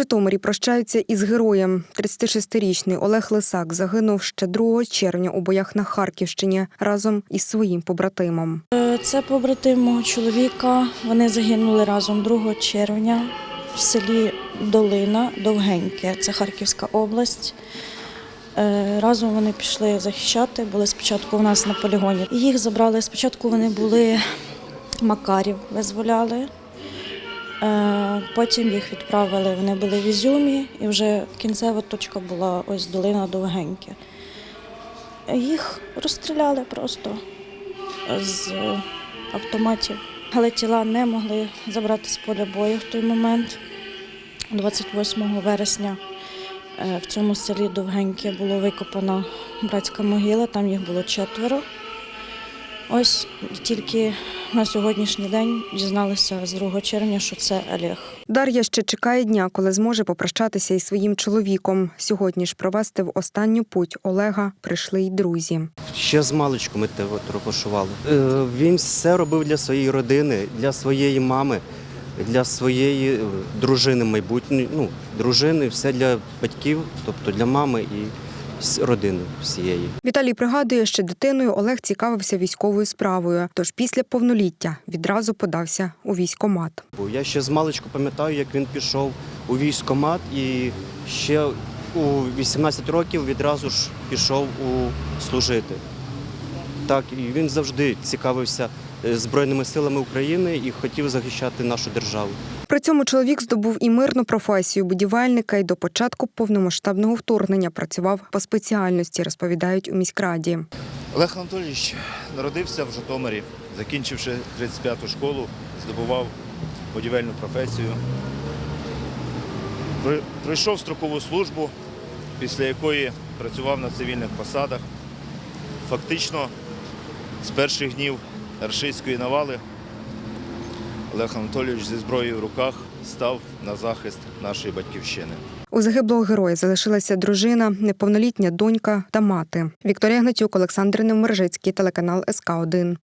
Вікторії прощаються із героєм. 36-річний Олег Лисак загинув ще 2 червня у боях на Харківщині разом із своїм побратимом. Е, Це побратим мого чоловіка. Вони загинули разом 2 червня в селі Долина Довгеньке, це Харківська область. Е, Разом вони пішли захищати, були спочатку у нас на полігоні. Їх забрали спочатку. Вони були Макарів, визволяли. Е, Потім їх відправили. Вони були в Ізюмі, і вже кінцева точка була ось долина Довгеньке. Їх розстріляли просто з автоматів. Але тіла не могли забрати з поля бою в той момент. 28 вересня е, в цьому селі Довгеньке було викопана братська могила, там їх було четверо. Ось тільки на сьогоднішній день дізналися з 2 червня, що це Олег. Дар'я ще чекає дня, коли зможе попрощатися із своїм чоловіком. Сьогодні ж провести в останню путь Олега прийшли й друзі. Ще з маличку ми те тропошували. Він все робив для своєї родини, для своєї мами, для своєї е, дружини майбутньої, ну, дружини, все для батьків, тобто для мами і родини всієї. Віталій пригадує, що дитиною Олег цікавився військовою справою. Тож після повноліття відразу подався у військомат. Я ще з маличку пам'ятаю, як він пішов у військкомат і ще у 18 років відразу ж пішов у служити. Так, і він завжди цікавився Збройними силами України і хотів захищати нашу державу. При цьому чоловік здобув і мирну професію будівельника і до початку повномасштабного вторгнення працював по спеціальності, розповідають у міськраді. Олег Анатолійович народився в Житомирі, закінчивши 35-ту школу, здобував будівельну професію. При- Пройшов строкову службу, після якої працював на цивільних посадах. Фактично, з перших днів рашистської навали Олег Анатолійович зі зброєю в руках став на захист нашої батьківщини. У загиблого героя залишилася дружина, неповнолітня донька та мати. Вікторія Гнатюк, Олександр Невмержицький, телеканал СК 1